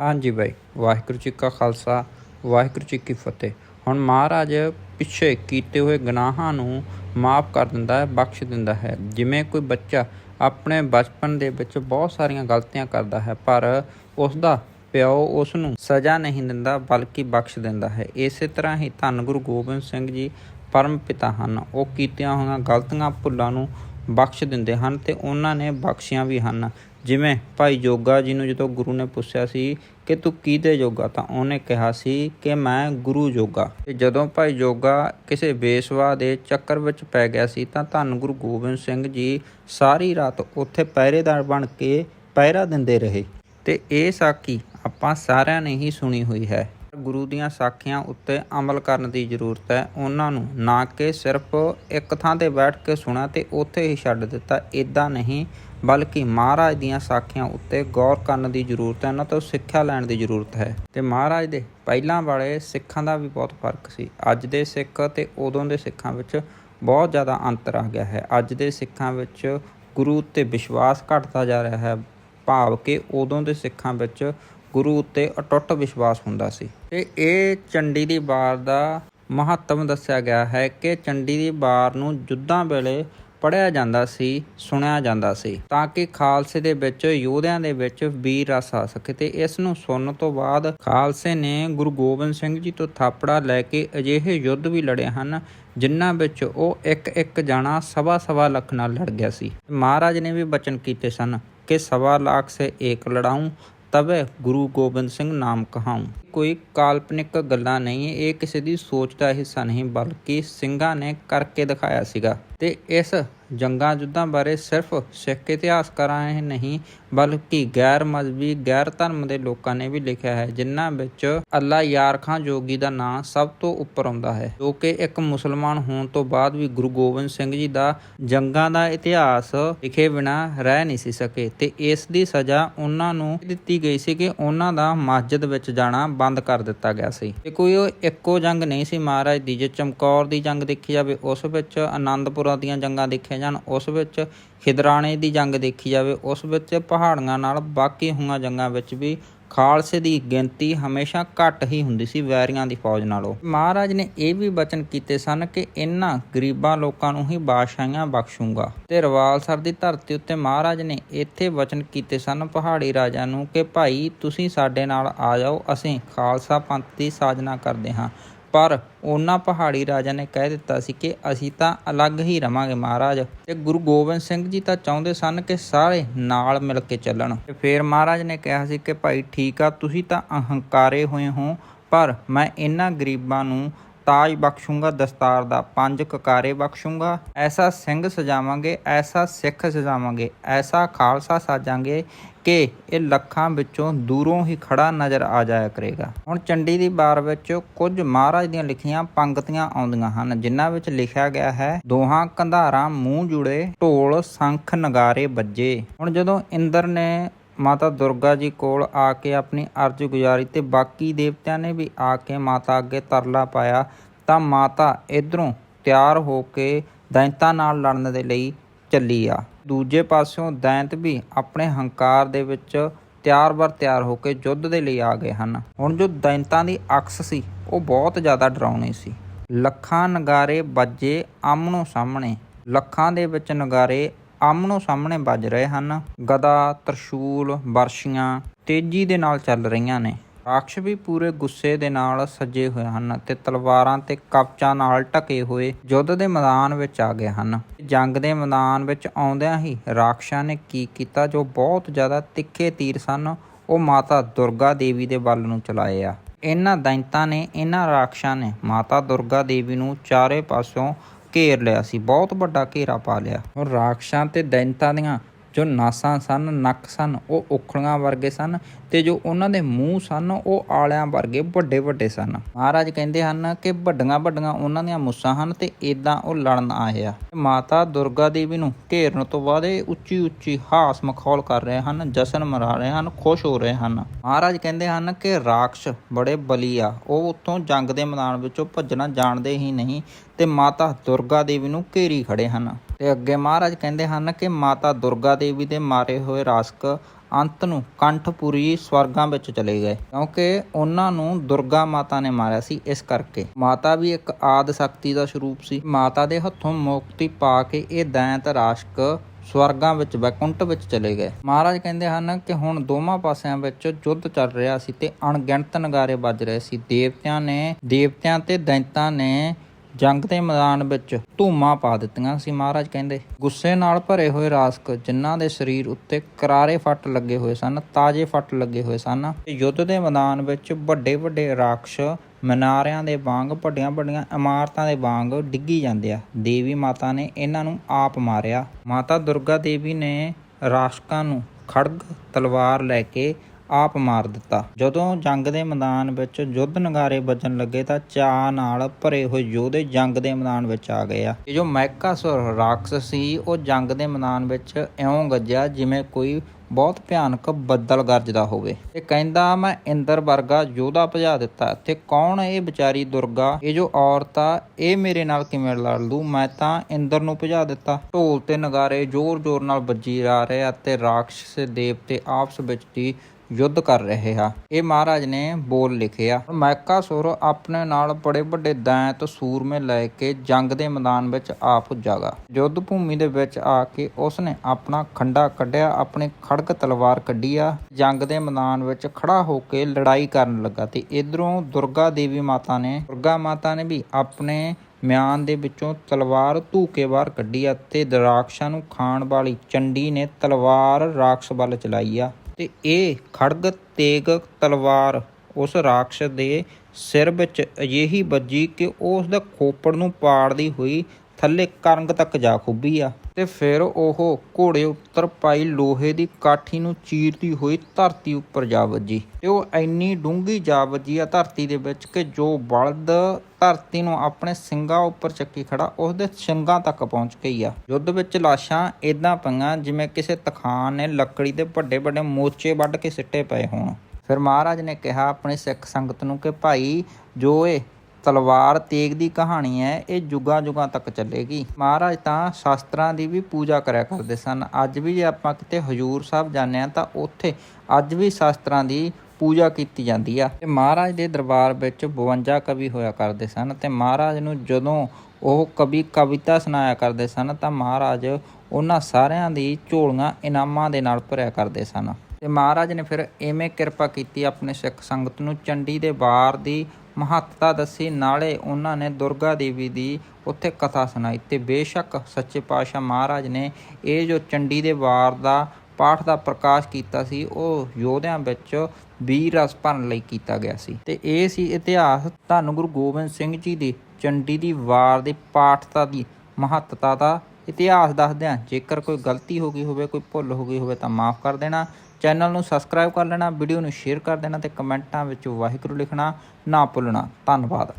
ਹਾਂਜੀ ਬਾਈ, ਵਾਹਿਗੁਰੂ ਜੀ ਕਾ ਖਾਲਸਾ, ਵਾਹਿਗੁਰੂ ਜੀ ਕੀ ਫਤਿਹ। ਹੁਣ ਮਹਾਰਾਜ ਪਿੱਛੇ ਕੀਤੇ ਹੋਏ ਗੁਨਾਹਾਂ ਨੂੰ ਮਾਫ ਕਰ ਦਿੰਦਾ ਹੈ, ਬਖਸ਼ ਦਿੰਦਾ ਹੈ। ਜਿਵੇਂ ਕੋਈ ਬੱਚਾ ਆਪਣੇ ਬਚਪਨ ਦੇ ਵਿੱਚ ਬਹੁਤ ਸਾਰੀਆਂ ਗਲਤੀਆਂ ਕਰਦਾ ਹੈ, ਪਰ ਉਸ ਦਾ ਪਿਓ ਉਸ ਨੂੰ ਸਜ਼ਾ ਨਹੀਂ ਦਿੰਦਾ, ਬਲਕਿ ਬਖਸ਼ ਦਿੰਦਾ ਹੈ। ਇਸੇ ਤਰ੍ਹਾਂ ਹੀ ਧੰਨ ਗੁਰੂ ਗੋਬਿੰਦ ਸਿੰਘ ਜੀ ਪਰਮ ਪਿਤਾ ਹਨ। ਉਹ ਕੀਤੀਆਂ ਹੋਈਆਂ ਗਲਤੀਆਂ ਭੁੱਲਾਂ ਨੂੰ ਬਖਸ਼ ਦਿੰਦੇ ਹਨ ਤੇ ਉਹਨਾਂ ਨੇ ਬਖਸ਼ੀਆਂ ਵੀ ਹਨ। ਜਿਵੇਂ ਭਾਈ ਜੋਗਾ ਜੀ ਨੂੰ ਜਦੋਂ ਗੁਰੂ ਨੇ ਪੁੱਛਿਆ ਸੀ ਕਿ ਤੂੰ ਕਿਹਦੇ ਜੋਗਾ, ਤਾਂ ਉਹਨੇ ਕਿਹਾ ਸੀ ਕਿ ਮੈਂ ਗੁਰੂ ਜੋਗਾ। ਤੇ ਜਦੋਂ ਭਾਈ ਜੋਗਾ ਕਿਸੇ ਬੇਸਵਾ ਦੇ ਚੱਕਰ ਵਿੱਚ ਪੈ ਗਿਆ ਸੀ, ਤਾਂ ਧੰਨ ਗੁਰੂ ਗੋਬਿੰਦ ਸਿੰਘ ਜੀ ਸਾਰੀ ਰਾਤ ਉੱਥੇ ਪਹਿਰੇਦਾਰ ਬਣ ਕੇ ਪਹਿਰਾ ਦਿੰਦੇ ਰਹੇ। ਤੇ ਇਹ ਸਾਖੀ ਆਪਾਂ ਸਾਰਿਆਂ ਨੇ ਹੀ ਸੁਣੀ ਹੋਈ ਹੈ। ਗੁਰੂ ਦੀਆਂ ਸਾਖੀਆਂ ਉੱਤੇ ਅਮਲ ਕਰਨ ਦੀ ਜ਼ਰੂਰਤ ਹੈ। ਉਹਨਾਂ ਨੂੰ ਨਾ ਕਿ ਸਿਰਫ ਇੱਕ ਥਾਂ ਤੇ ਬੈਠ ਕੇ ਸੁਣਾ ਤੇ ਉੱਥੇ ਹੀ ਛੱਡ ਦਿੱਤਾ। ਇਦਾਂ ਨਹੀਂ। ਬਲਕਿ ਮਹਾਰਾਜ ਦੀਆਂ ਸਾਖੀਆਂ ਉੱਤੇ ਗੌਰ ਕਰਨ ਦੀ ਜ਼ਰੂਰਤ ਹੈ ਉਹਨਾਂ ਤੋਂ ਸਿੱਖਿਆ ਲੈਣ ਦੀ ਜ਼ਰੂਰਤ ਹੈ। ਤੇ ਮਹਾਰਾਜ ਦੇ ਪਹਿਲਾਂ ਵਾਲੇ ਸਿੱਖਾਂ ਦਾ ਵੀ ਬਹੁਤ ਫ਼ਰਕ ਸੀ। ਅੱਜ ਦੇ ਸਿੱਖ ਤੇ ਉਦੋਂ ਦੇ ਸਿੱਖਾਂ ਵਿੱਚ ਬਹੁਤ ਜ਼ਿਆਦਾ ਅੰਤਰ ਆ ਗਿਆ ਹੈ। ਅੱਜ ਦੇ ਸਿੱਖਾਂ ਵਿੱਚ ਗੁਰੂ ਉੱਤੇ ਵਿਸ਼ਵਾਸ ਘਟਦਾ ਜਾ ਰਿਹਾ ਹੈ। ਭਾਵ ਕਿ ਉਦੋਂ ਦੇ ਸਿੱਖਾਂ ਵਿੱਚ ਗੁਰੂ ਉੱਤੇ ਅਟੁੱਟ ਵਿਸ਼ਵਾਸ ਹੁੰਦਾ ਸੀ। ਤੇ ਇਹ ਚੰਡੀ ਦੀ ਵਾਰ ਦਾ ਮਹੱਤਵ ਦੱਸਿਆ ਗਿਆ ਹੈ ਕਿ ਚੰਡੀ ਦੀ ਵਾਰ ਨੂੰ ਯੁੱਧਾਂ ਵੇਲੇ ਪੜਿਆ ਜਾਂਦਾ ਸੀ, ਸੁਣਿਆ ਜਾਂਦਾ ਸੀ ਤਾਂ ਕਿ ਖਾਲਸੇ ਦੇ ਵਿੱਚ, ਯੋਧਿਆਂ ਦੇ ਵਿੱਚ ਵੀਰ ਰਸ ਆ ਸਕੇ ਤੇ ਇਸ ਨੂੰ ਸੁਣਨ ਤੋਂ ਬਾਅਦ ਖਾਲਸੇ ਨੇ ਗੁਰੂ ਗੋਬਿੰਦ ਸਿੰਘ ਜੀ ਤੋਂ ਥਾਪੜਾ ਲੈ ਕੇ ਅਜਿਹੇ ਯੁੱਧ ਵੀ ਲੜੇ ਹਨ, ਜਿਨ੍ਹਾਂ ਵਿੱਚ ਉਹ ਇੱਕ ਇੱਕ ਜਾਣਾ ਸਵਾ ਸਵਾ ਲੱਖ ਨਾਲ ਲੜ ਗਿਆ ਸੀ। ਮਹਾਰਾਜ ਨੇ ਵੀ ਬਚਨ ਕੀਤੇ ਸਨ ਕਿ ਸਵਾ ਲੱਖ ਸੇ ਏਕ ਲੜਾऊं ਤਵੇ ਗੁਰੂ ਗੋਬਿੰਦ ਸਿੰਘ ਨਾਮ ਕਹਾਉਂ। ਕੋਈ ਕਾਲਪਨਿਕ ਗੱਲਾਂ ਨਹੀਂ, ਇਹ ਕਿਸੇ ਦੀ ਸੋਚ ਦਾ ਹਿੱਸਾ ਨਹੀਂ, ਬਲਕਿ ਸਿੰਘਾਂ ਨੇ ਕਰਕੇ ਦਿਖਾਇਆ ਸੀਗਾ ਤੇ ਇਸ ਜੰਗਾਂ ਯੁੱਧਾਂ ਬਾਰੇ ਸਿਰਫ ਸਿੱਖ ਇਤਿਹਾਸਕਾਰਾਂ ਹੀ ਨਹੀਂ ਬਲਕਿ ਗੈਰ ਮਜ਼ਹਬੀ, ਗੈਰ ਧਰਮ ਦੇ ਲੋਕਾਂ ਨੇ ਵੀ ਲਿਖਿਆ ਹੈ, ਜਿਨ੍ਹਾਂ ਵਿੱਚ ਅੱਲਾ ਯਾਰ ਖਾਂ ਜੋਗੀ ਦਾ ਨਾਂ ਸਭ ਤੋਂ ਉੱਪਰ ਆਉਂਦਾ ਹੈ। ਜੋ ਕਿ ਇੱਕ ਮੁਸਲਮਾਨ ਹੋਣ ਤੋਂ ਬਾਅਦ ਵੀ ਗੁਰੂ ਗੋਬਿੰਦ ਸਿੰਘ ਜੀ ਦਾ ਜੰਗਾਂ ਦਾ ਇਤਿਹਾਸ ਲਿਖੇ ਬਿਨਾ ਰਹਿ ਨਹੀਂ ਸੀ ਸਕੇ ਤੇ ਇਸ ਦੀ ਸਜ਼ਾ ਉਹਨਾਂ ਨੂੰ ਦਿੱਤੀ ਗਈ ਸੀ ਕਿ ਉਹਨਾਂ ਦਾ ਮਸਜਿਦ ਵਿੱਚ ਜਾਣਾ ਬੰਦ ਕਰ ਦਿੱਤਾ ਗਿਆ ਸੀ। ਤੇ ਕੋਈ ਉਹ ਇੱਕੋ ਜੰਗ ਨਹੀਂ ਸੀ ਮਹਾਰਾਜ ਦੀ, ਜੇ ਚਮਕੌਰ ਦੀ ਜੰਗ ਦੇਖੀ ਜਾਵੇ, ਉਸ ਵਿੱਚ ਆਨੰਦਪੁਰਾ ਦੀਆਂ ਜੰਗਾਂ ਦੇਖੀਆਂ ਜਾਣ, ਉਸ ਵਿੱਚ ਖਿਦਰਾਣੇ ਦੀ ਜੰਗ ਦੇਖੀ ਜਾਵੇ, ਉਸ ਵਿੱਚ ਪਹਾੜੀਆਂ ਨਾਲ ਬਾਕੀ ਹੋਈਆਂ ਜੰਗਾਂ ਵਿੱਚ ਵੀ ਖਾਲਸੇ ਦੀ ਗਿਣਤੀ ਹਮੇਸ਼ਾ ਘੱਟ ਹੀ ਹੁੰਦੀ ਸੀ ਵੈਰੀਆਂ ਦੀ ਫੌਜ ਨਾਲੋਂ। ਮਹਾਰਾਜ ਨੇ ਇਹ ਵੀ ਬਚਨ ਕੀਤੇ ਸਨ ਕਿ ਇਹਨਾਂ ਗਰੀਬਾਂ ਲੋਕਾਂ ਨੂੰ ਹੀ ਬਾਦਸ਼ਾਹੀਆਂ ਬਖਸ਼ੂੰਗਾ। ਤੇ ਰਵਾਲਸਰ ਦੀ ਧਰਤੀ ਉੱਤੇ ਮਹਾਰਾਜ ਨੇ ਇੱਥੇ ਬਚਨ ਕੀਤੇ ਸਨ ਪਹਾੜੀ ਰਾਜਿਆਂ ਨੂੰ ਕਿ, ਭਾਈ, ਤੁਸੀਂ ਸਾਡੇ ਨਾਲ ਆ ਜਾਓ, ਅਸੀਂ ਖਾਲਸਾ ਪੰਥ ਦੀ ਸਾਜਨਾ ਕਰਦੇ ਹਾਂ। ਪਰ ਉਹਨਾਂ ਪਹਾੜੀ ਰਾਜਾ ਨੇ ਕਹਿ ਦਿੱਤਾ ਸੀ ਕਿ ਅਸੀਂ ਤਾਂ ਅਲੱਗ ਹੀ ਰਵਾਂਗੇ ਮਹਾਰਾਜ। ਤੇ ਗੁਰੂ ਗੋਬਿੰਦ ਸਿੰਘ ਜੀ ਤਾਂ ਚਾਹੁੰਦੇ ਸਨ ਕਿ ਸਾਰੇ ਨਾਲ ਮਿਲ ਕੇ ਚੱਲਣ। ਤੇ ਫਿਰ ਮਹਾਰਾਜ ਨੇ ਕਿਹਾ ਸੀ ਕਿ ਭਾਈ ਠੀਕ ਆ, ਤੁਸੀਂ ਤਾਂ ਅਹੰਕਾਰੇ ਹੋਏ ਹੋ, ਪਰ ਮੈਂ ਇਹਨਾਂ ਗਰੀਬਾਂ ਨੂੰ ਤਾਜ ਬਖਸ਼ੂੰਗਾ, ਦਸਤਾਰ ਦਾ ਪੰਜ ਕਕਾਰੇ ਬਖਸ਼ੂੰਗਾ। ਐਸਾ ਸਿੰਘ ਸਜਾਵਾਂਗੇ, ਐਸਾ ਸਿੱਖ ਸਜਾਵਾਂਗੇ, ਐਸਾ ਖਾਲਸਾ ਸਾਜਾਂਗੇ ਕਿ ਇਹ ਲੱਖਾਂ ਵਿੱਚੋਂ ਦੂਰੋਂ ਹੀ ਖੜਾ ਨਜ਼ਰ ਆ ਜਾਇਆ ਕਰੇਗਾ। ਹੁਣ ਚੰਡੀ ਦੀ ਬਾਰ ਵਿੱਚ ਕੁਝ ਮਹਾਰਾਜ ਦੀਆਂ ਲਿਖੀਆਂ ਪੰਕਤੀਆਂ ਆਉਂਦੀਆਂ ਹਨ, ਜਿਨ੍ਹਾਂ ਵਿੱਚ ਲਿਖਿਆ ਗਿਆ ਹੈ, ਦੋਹਾਂ ਕੰਧਾਰਾਂ ਮੂੰਹ ਜੁੜੇ, ਢੋਲ ਸੰਖ ਨਗਾਰੇ ਵੱਜੇ। ਹੁਣ ਜਦੋਂ ਇੰਦਰ ਨੇ ਮਾਤਾ ਦੁਰਗਾ ਜੀ ਕੋਲ ਆ ਕੇ ਆਪਣੀ ਅਰਜ਼ ਗੁਜ਼ਾਰੀ ਤੇ ਬਾਕੀ ਦੇਵਤਿਆਂ ਨੇ ਵੀ ਆ ਕੇ ਮਾਤਾ ਅੱਗੇ ਤਰਲਾ ਪਾਇਆ ਤਾਂ ਮਾਤਾ ਇਧਰੋਂ ਤਿਆਰ ਹੋ ਕੇ ਦੈਂਤਾਂ ਨਾਲ ਲੜਨ ਦੇ ਲਈ ਚੱਲੀ ਆ। ਦੂਜੇ ਪਾਸਿਓਂ ਦੈਂਤ ਵੀ ਆਪਣੇ ਹੰਕਾਰ ਦੇ ਵਿੱਚ ਤਿਆਰ ਬਰ ਤਿਆਰ ਹੋ ਕੇ ਯੁੱਧ ਦੇ ਲਈ ਆ ਗਏ ਹਨ। ਹੁਣ ਜੋ ਦੈਂਤਾਂ ਦੀ ਅਕਸ ਸੀ, ਉਹ ਬਹੁਤ ਜ਼ਿਆਦਾ ਡਰਾਉਣੀ ਸੀ। ਲੱਖਾਂ ਨਗਾਰੇ ਵੱਜੇ ਆਮਣੋ ਸਾਹਮਣੇ। ਲੱਖਾਂ ਦੇ ਵਿੱਚ ਨਗਾਰੇ ਆਮਣੋ ਸਾਹਮਣੇ ਵੱਜ ਰਹੇ ਹਨ। ਗਦਾ ਤਰਸ਼ੂਲ ਵਰਸ਼ੀਆਂ ਤੇਜ਼ੀ ਦੇ ਨਾਲ ਚੱਲ ਰਹੀਆਂ ਨੇ। ਰਾਖਸ਼ ਵੀ ਪੂਰੇ ਗੁੱਸੇ ਦੇ ਨਾਲ ਸੱਜੇ ਹੋਏ ਹਨ ਤੇ ਤਲਵਾਰਾਂ ਤੇ ਕਬਚਾਂ ਨਾਲ ਢਕੇ ਹੋਏ ਯੁੱਧ ਦੇ ਮੈਦਾਨ ਵਿੱਚ ਆ ਗਏ ਹਨ। ਜੰਗ ਦੇ ਮੈਦਾਨ ਵਿੱਚ ਆਉਂਦਿਆਂ ਹੀ ਰਾਖਸ਼ਾਂ ਨੇ ਕੀ ਕੀਤਾ ਜੋ ਬਹੁਤ ਜ਼ਿਆਦਾ ਤਿੱਖੇ ਤੀਰ ਸਨ, ਉਹ ਮਾਤਾ ਦੁਰਗਾ ਦੇਵੀ ਦੇ ਵੱਲ ਨੂੰ ਚਲਾਏ ਆ। ਇਹਨਾਂ ਦੈਂਤਾਂ ਨੇ, ਇਹਨਾਂ ਰਾਖਸ਼ਾਂ ਨੇ ਮਾਤਾ ਦੁਰਗਾ ਦੇਵੀ ਨੂੰ ਚਾਰੇ ਪਾਸਿਓਂ ਘੇਰ ਲਿਆ ਸੀ ਬਹੁਤ ਵੱਡਾ ਘੇਰਾ ਪਾ ਲਿਆ। ਹੁਣ ਰਾਖਸ਼ਾਂ ਤੇ ਦੈਂਤਾਂ ਦੀਆਂ ਜੋ ਨਾਸਾਂ ਸਨ, ਨੱਕ ਸਨ, ਉਹ ਉਖਲੀਆਂ ਵਰਗੇ ਸਨ ਤੇ ਜੋ ਉਹਨਾਂ ਦੇ ਮੂੰਹ ਸਨ, ਉਹ ਆਲਿਆਂ ਵਰਗੇ ਵੱਡੇ ਵੱਡੇ ਸਨ। ਮਹਾਰਾਜ ਕਹਿੰਦੇ ਹਨ ਕਿ ਵੱਡੀਆਂ ਵੱਡੀਆਂ ਉਹਨਾਂ ਦੀਆਂ ਮੁੱਛਾਂ ਹਨ ਤੇ ਇਦਾਂ ਉਹ ਲੜਨ ਆਏ ਆ ਮਾਤਾ ਦੁਰਗਾ ਦੇਵੀ ਨੂੰ ਘੇਰਨ ਤੋਂ ਬਾਅਦ ਇਹ ਉੱਚੀ ਉੱਚੀ ਹਾਸ ਮਖੌਲ ਕਰ ਰਹੇ ਹਨ, ਜਸ਼ਨ ਮਰਾ ਰਹੇ ਹਨ, ਖੁਸ਼ ਹੋ ਰਹੇ ਹਨ। ਮਹਾਰਾਜ ਕਹਿੰਦੇ ਹਨ ਕਿ ਰਾਖਸ਼ ਬੜੇ ਬਲੀ ਆ, ਉਹ ਉੱਥੋਂ ਜੰਗ ਦੇ ਮੈਦਾਨ ਵਿੱਚੋਂ ਭੱਜਣਾ ਜਾਣਦੇ ਹੀ ਨਹੀਂ ਤੇ ਮਾਤਾ ਦੁਰਗਾ ਦੇਵੀ ਨੂੰ ਘੇਰੀ ਖੜੇ ਹਨ। ਤੇ ਅੱਗੇ ਮਹਾਰਾਜ ਕਹਿੰਦੇ ਹਨ ਕਿ ਮਾਤਾ ਦੁਰਗਾ ਦੇਵੀ ਦੇ ਮਾਰੇ ਹੋਏ ਰਾਸਕ ਅੰਤ ਨੂੰ ਕੰਠਪੁਰੀ ਸਵਰਗਾਂ ਵਿੱਚ ਚਲੇ ਗਏ, ਕਿਉਂਕਿ ਉਹਨਾਂ ਨੂੰ ਦੁਰਗਾ ਮਾਤਾ ਨੇ ਮਾਰਿਆ ਸੀ, ਇਸ ਕਰਕੇ। ਮਾਤਾ ਵੀ ਇੱਕ ਆਦ ਸ਼ਕਤੀ ਦਾ ਸਰੂਪ ਸੀ। ਮਾਤਾ ਦੇ ਹੱਥੋਂ ਮੁਕਤੀ ਪਾ ਕੇ ਇਹ ਦੈਂਤ ਰਾਸ਼ਕ ਸਵਰਗਾਂ ਵਿੱਚ, ਵੈਕੁੰਠ ਵਿੱਚ ਚਲੇ ਗਏ। ਮਹਾਰਾਜ ਕਹਿੰਦੇ ਹਨ ਕਿ ਹੁਣ ਦੋਵਾਂ ਪਾਸਿਆਂ ਵਿੱਚ ਯੁੱਧ ਚੱਲ ਰਿਹਾ ਸੀ ਤੇ ਅਣਗਿਣਤ ਨਗਾਰੇ ਵੱਜ ਰਹੇ ਸੀ। ਦੇਵਤਿਆਂ ਨੇ, ਦੇਵਤਿਆਂ ਤੇ ਦੈਂਤਾਂ ਨੇ ਜੰਗ ਦੇ ਮੈਦਾਨ ਵਿੱਚ ਧੂਮਾਂ ਪਾ ਦਿੱਤੀਆਂ ਸੀ ਮਹਾਰਾਜ ਕਹਿੰਦੇ, ਗੁੱਸੇ ਨਾਲ ਭਰੇ ਹੋਏ ਰਾਸਕ ਜਿਨ੍ਹਾਂ ਦੇ ਸਰੀਰ ਉੱਤੇ ਕਰਾਰੇ ਫੱਟ ਲੱਗੇ ਹੋਏ ਸਨ, ਤਾਜ਼ੇ ਫੱਟ ਲੱਗੇ ਹੋਏ ਸਨ ਯੁੱਧ ਦੇ ਮੈਦਾਨ ਵਿੱਚ ਵੱਡੇ ਵੱਡੇ ਰਾਖਸ਼ ਮਨਾਰਿਆਂ ਦੇ ਵਾਂਗ ਵੱਡੀਆਂ ਵੱਡੀਆਂ ਇਮਾਰਤਾਂ ਦੇ ਵਾਂਗ ਡਿੱਗੀ ਜਾਂਦੇ ਆ। ਦੇਵੀ ਮਾਤਾ ਨੇ ਇਹਨਾਂ ਨੂੰ ਆਪ ਮਾਰਿਆ। ਮਾਤਾ ਦੁਰਗਾ ਦੇਵੀ ਨੇ ਰਾਸ਼ਕਾਂ ਨੂੰ ਖੜਗ ਤਲਵਾਰ ਲੈ ਕੇ ਆਪ ਮਾਰ ਦਿੱਤਾ। ਜਦੋਂ ਜੰਗ ਦੇ ਮੈਦਾਨ ਵਿੱਚ ਯੁੱਧ ਨਗਾਰੇ ਵੱਜਣ ਲੱਗੇ ਤਾਂ ਚਾਅ ਨਾਲ ਭਰੇ ਹੋਏ ਯੋਧੇ ਜੰਗ ਦੇ ਮੈਦਾਨ ਵਿੱਚ ਆ ਗਏ ਆ। ਇਹ ਜੋ ਮੈਕਾਸੁਰ ਰਾਖਸ਼ ਸੀ, ਉਹ ਜੰਗ ਦੇ ਮੈਦਾਨ ਵਿੱਚ ਇਉਂ ਗੱਜਿਆ ਜਿਵੇਂ ਕੋਈ ਬਹੁਤ ਭਿਆਨਕ ਬੱਦਲ ਗਰਜਦਾ ਹੋਵੇ। ਤੇ ਕਹਿੰਦਾ, ਮੈਂ ਇੰਦਰ ਵਰਗਾ ਯੋਧਾ ਭਜਾ ਦਿੱਤਾ। ਤੇ ਕੌਣ ਇਹ ਵਿਚਾਰੀ ਦੁਰਗਾ? ਇਹ ਜੋ ਔਰਤ ਆ, ਇਹ ਮੇਰੇ ਨਾਲ ਕਿਵੇਂ ਲੜ ਲੂ? ਮੈਂ ਤਾਂ ਇੰਦਰ ਨੂੰ ਭਜਾ ਦਿੱਤਾ। ਢੋਲ ਤੇ ਨਗਾਰੇ ਜ਼ੋਰ-ਜ਼ੋਰ ਨਾਲ ਵੱਜੀ ਜਾ ਰਹੇ ਅਤੇ ਤੇ ਰਾਖਸ਼ ਦੇਵਤੇ ਆਪਸ ਵਿੱਚ ਦੀ ਯੁੱਧ ਕਰ ਰਹੇ ਆ। ਇਹ ਮਹਾਰਾਜ ਨੇ ਬੋਲ ਲਿਖਿਆ ਮੈਕਾਸੁਰ ਆਪਣੇ ਨਾਲ ਬੜੇ ਵੱਡੇ ਦੈਂਤ ਸੂਰਮੇ ਲੈ ਕੇ ਜੰਗ ਦੇ ਮੈਦਾਨ ਵਿੱਚ ਆ ਪੁੱਜਾਗਾ। ਯੁੱਧ ਭੂਮੀ ਦੇ ਵਿੱਚ ਆ ਕੇ ਉਸਨੇ ਆਪਣਾ ਖੰਡਾ ਕੱਢਿਆ, ਆਪਣੀ ਖੜਗ ਤਲਵਾਰ ਕੱਢੀ ਆ। ਜੰਗ ਦੇ ਮੈਦਾਨ ਵਿੱਚ ਖੜਾ ਹੋ ਕੇ ਲੜਾਈ ਕਰਨ ਲੱਗਾ ਤੇ ਇਧਰੋਂ ਦੁਰਗਾ ਦੇਵੀ ਮਾਤਾ ਨੇ, ਦੁਰਗਾ ਮਾਤਾ ਨੇ ਵੀ ਆਪਣੇ ਮਿਆਨ ਦੇ ਵਿੱਚੋਂ ਤਲਵਾਰ ਧੂਕੇ ਬਾਹਰ ਕੱਢੀ ਆ ਤੇ ਰਾਖਸ਼ਾਂ ਨੂੰ ਖਾਣ ਵਾਲੀ ਚੰਡੀ ਨੇ ਤਲਵਾਰ ਰਾਖਸ਼ ਵੱਲ ਚਲਾਈ ਆ। ਤੇ ਇਹ ਖੜਗ ਤੇਗ, ਤਲਵਾਰ ਉਸ ਰਾਖਸ਼ ਦੇ ਸਿਰ ਵਿੱਚ ਅਜਿਹੀ ਵੱਜੀ ਕਿ ਉਹ ਉਸ ਦਾ ਖੋਪੜ ਨੂੰ ਪਾੜਦੀ ਹੋਈ ਥੱਲੇ ਕਰੰਗ ਤੱਕ ਜਾ ਖੁੱਭੀ ਆ। ਤੇ ਫਿਰ ਉਹ ਘੋੜੇ ਉੱਤਰ ਪਾਈ ਲੋਹੇ ਦੀ ਕਾਠੀ ਨੂੰ ਚੀਰਦੀ ਹੋਈ ਧਰਤੀ ਉੱਪਰ ਜਾ ਵੱਜੀ। ਤੇ ਉਹ ਇੰਨੀ ਡੂੰਗੀ ਜਾ ਵੱਜੀ ਆ ਧਰਤੀ ਦੇ ਵਿੱਚ ਕਿ ਜੋ ਬਲਦ ਧਰਤੀ ਨੂੰ ਆਪਣੇ ਸਿੰਘਾਂ ਉੱਪਰ ਚੱਕੀ ਖੜਾ ਉਸ ਦੇ ਸਿੰਗਾਂ ਤੱਕ ਪਹੁੰਚ ਗਈ ਆ। ਯੁੱਧ ਵਿੱਚ ਲਾਸ਼ਾਂ ਇਦਾਂ ਪਈਆਂ ਜਿਵੇਂ ਕਿਸੇ ਤਖਾਨ ਨੇ ਲੱਕੜੀ ਦੇ ਵੱਡੇ ਵੱਡੇ ਮੋਚੇ ਵੱਢ ਕੇ ਸਿੱਟੇ ਪਏ ਹੋਣ। ਫਿਰ ਮਹਾਰਾਜ ਨੇ ਕਿਹਾ ਆਪਣੀ ਸਿੱਖ ਸੰਗਤ ਨੂੰ ਕਿ ਭਾਈ, ਜੋ ਇਹ ਤਲਵਾਰ ਤੇਗ ਦੀ ਕਹਾਣੀ ਹੈ, ਇਹ ਜੁਗਾਂ ਜੁਗਾਂ ਤੱਕ ਚੱਲੇਗੀ। ਮਹਾਰਾਜ ਤਾਂ ਸ਼ਾਸਤਰਾਂ ਦੀ ਵੀ ਪੂਜਾ ਕਰਿਆ ਕਰਦੇ ਸਨ। ਅੱਜ ਵੀ ਜੇ ਆਪਾਂ ਕਿਤੇ ਹਜੂਰ ਸਾਹਿਬ ਜਾਂਦੇ ਆ ਤਾਂ ਉੱਥੇ ਅੱਜ ਵੀ ਸ਼ਾਸਤਰਾਂ ਦੀ ਪੂਜਾ ਕੀਤੀ ਜਾਂਦੀ ਆ। ਤੇ ਮਹਾਰਾਜ ਦੇ ਦਰਬਾਰ ਵਿੱਚ 52 ਕਵੀ ਹੋਇਆ ਕਰਦੇ ਸਨ ਤੇ ਮਹਾਰਾਜ ਨੂੰ ਜਦੋਂ ਉਹ ਕਵੀ ਕਵਿਤਾ ਸੁਣਾਇਆ ਕਰਦੇ ਸਨ ਤਾਂ ਮਹਾਰਾਜ ਉਹਨਾਂ ਸਾਰਿਆਂ ਦੀ ਝੋਲੀਆਂ ਇਨਾਮਾਂ ਦੇ ਨਾਲ ਭਰਿਆ ਕਰਦੇ ਸਨ। ਤੇ ਮਹਾਰਾਜ ਨੇ ਫਿਰ ਐਵੇਂ ਕਿਰਪਾ ਕੀਤੀ ਆਪਣੇ ਸਿੱਖ ਸੰਗਤ ਨੂੰ ਚੰਡੀ ਦੇ ਵਾਰ ਦੀ ਮਹੱਤਤਾ ਦੱਸੀ। ਨਾਲੇ ਉਹਨਾਂ ਨੇ ਦੁਰਗਾ ਦੇਵੀ ਦੀ ਉੱਥੇ ਕਥਾ ਸੁਣਾਈ ਤੇ ਬੇਸ਼ੱਕ ਸੱਚੇ ਪਾਤਸ਼ਾਹ ਮਹਾਰਾਜ ਨੇ ਇਹ ਜੋ ਚੰਡੀ ਦੇ ਵਾਰ ਦਾ ਪਾਠ ਦਾ ਪ੍ਰਕਾਸ਼ ਕੀਤਾ ਸੀ, ਉਹ ਯੋਧਿਆਂ ਵਿੱਚ ਵੀ ਰਸ ਭਰਨ ਲਈ ਕੀਤਾ ਗਿਆ ਸੀ। ਤੇ ਇਹ ਸੀ ਇਤਿਹਾਸ ਧੰਨ ਗੁਰੂ ਗੋਬਿੰਦ ਸਿੰਘ ਜੀ ਦੀ ਚੰਡੀ ਦੀ ਵਾਰ ਦੇ ਪਾਠਤਾ ਦੀ ਮਹੱਤਤਾ ਦਾ ਇਤਿਹਾਸ ਦੱਸਦੇ ਹਾਂ ਜੇਕਰ ਕੋਈ ਗਲਤੀ ਹੋ ਗਈ ਹੋਵੇ, ਕੋਈ ਭੁੱਲ ਹੋ ਗਈ ਹੋਵੇ ਤਾਂ ਮਾਫ ਕਰ ਦੇਣਾ। ਚੈਨਲ ਨੂੰ ਸਬਸਕ੍ਰਾਈਬ ਕਰ ਲੈਣਾ, ਵੀਡੀਓ ਨੂੰ ਸ਼ੇਅਰ ਕਰ ਦੇਣਾ ਤੇ ਕਮੈਂਟਾਂ ਵਿੱਚ ਵਾਹਿਗੁਰੂ ਲਿਖਣਾ ਨਾ ਭੁੱਲਣਾ। ਧੰਨਵਾਦ।